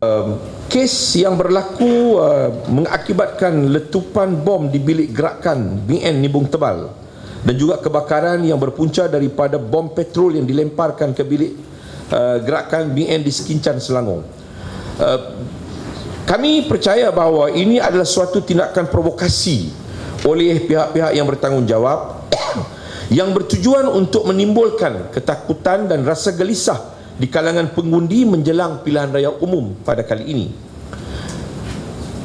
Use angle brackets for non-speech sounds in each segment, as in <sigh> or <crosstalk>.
Um, kes yang berlaku uh, mengakibatkan letupan bom di bilik gerakan BN Nibung Tebal dan juga kebakaran yang berpunca daripada bom petrol yang dilemparkan ke bilik uh, gerakan BN di Sekincan Selangor. Uh, kami percaya bahawa ini adalah suatu tindakan provokasi oleh pihak-pihak yang bertanggungjawab <coughs> yang bertujuan untuk menimbulkan ketakutan dan rasa gelisah di kalangan pengundi menjelang pilihan raya umum pada kali ini.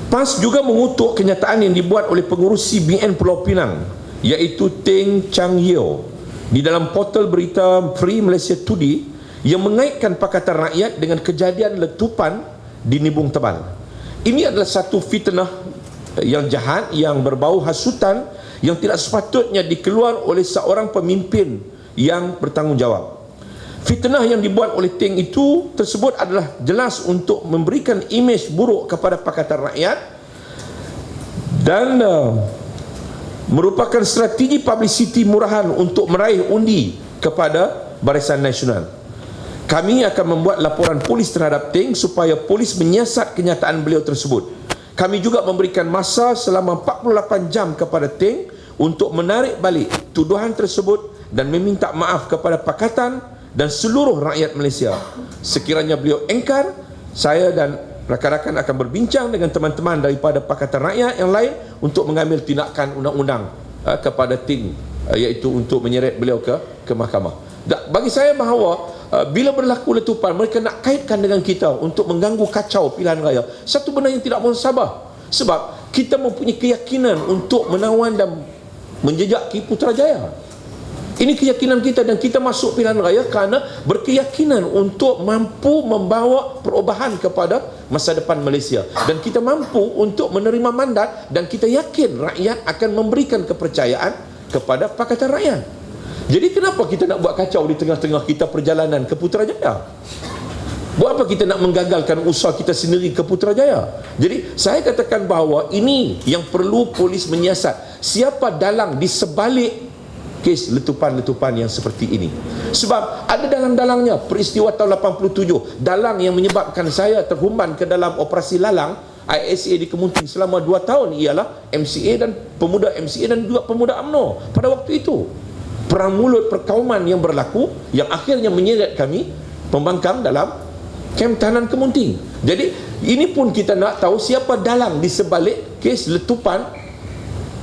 PAS juga mengutuk kenyataan yang dibuat oleh pengurusi BN Pulau Pinang iaitu Teng Chang Yeo di dalam portal berita Free Malaysia Today yang mengaitkan Pakatan Rakyat dengan kejadian letupan di Nibung Tebal. Ini adalah satu fitnah yang jahat yang berbau hasutan yang tidak sepatutnya dikeluar oleh seorang pemimpin yang bertanggungjawab. Fitnah yang dibuat oleh Teng itu tersebut adalah jelas untuk memberikan imej buruk kepada Pakatan Rakyat dan uh, merupakan strategi publicity murahan untuk meraih undi kepada Barisan Nasional. Kami akan membuat laporan polis terhadap Teng supaya polis menyiasat kenyataan beliau tersebut. Kami juga memberikan masa selama 48 jam kepada Teng untuk menarik balik tuduhan tersebut dan meminta maaf kepada Pakatan dan seluruh rakyat Malaysia. Sekiranya beliau engkar, saya dan rakan-rakan akan berbincang dengan teman-teman daripada Pakatan Rakyat yang lain untuk mengambil tindakan undang-undang uh, kepada tim uh, iaitu untuk menyeret beliau ke ke mahkamah. Da, bagi saya bahawa uh, bila berlaku letupan mereka nak kaitkan dengan kita untuk mengganggu kacau pilihan raya. Satu benda yang tidak mohon sabar. Sebab kita mempunyai keyakinan untuk menawan dan menjejaki Putrajaya. Ini keyakinan kita dan kita masuk pilihan raya kerana berkeyakinan untuk mampu membawa perubahan kepada masa depan Malaysia dan kita mampu untuk menerima mandat dan kita yakin rakyat akan memberikan kepercayaan kepada Pakatan Rakyat. Jadi kenapa kita nak buat kacau di tengah-tengah kita perjalanan ke Putrajaya? Buat apa kita nak menggagalkan usaha kita sendiri ke Putrajaya? Jadi saya katakan bahawa ini yang perlu polis menyiasat. Siapa dalang di sebalik kes letupan-letupan yang seperti ini. Sebab ada dalang-dalangnya peristiwa tahun 87, dalang yang menyebabkan saya terhumban ke dalam operasi lalang ISA di Kemunting selama 2 tahun ialah MCA dan pemuda MCA dan juga pemuda AMNO pada waktu itu. Perang mulut perkauman yang berlaku yang akhirnya menyeret kami pembangkang dalam kem tahanan Kemunting. Jadi ini pun kita nak tahu siapa dalang di sebalik kes letupan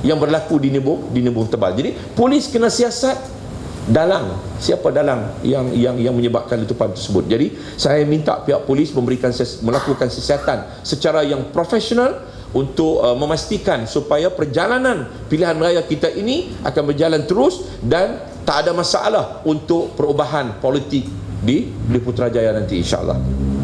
yang berlaku di Nebung di Nebung Tebal. Jadi polis kena siasat dalang siapa dalang yang yang yang menyebabkan letupan tersebut. Jadi saya minta pihak polis memberikan melakukan siasatan secara yang profesional untuk uh, memastikan supaya perjalanan pilihan raya kita ini akan berjalan terus dan tak ada masalah untuk perubahan politik di di Putrajaya nanti insya-Allah.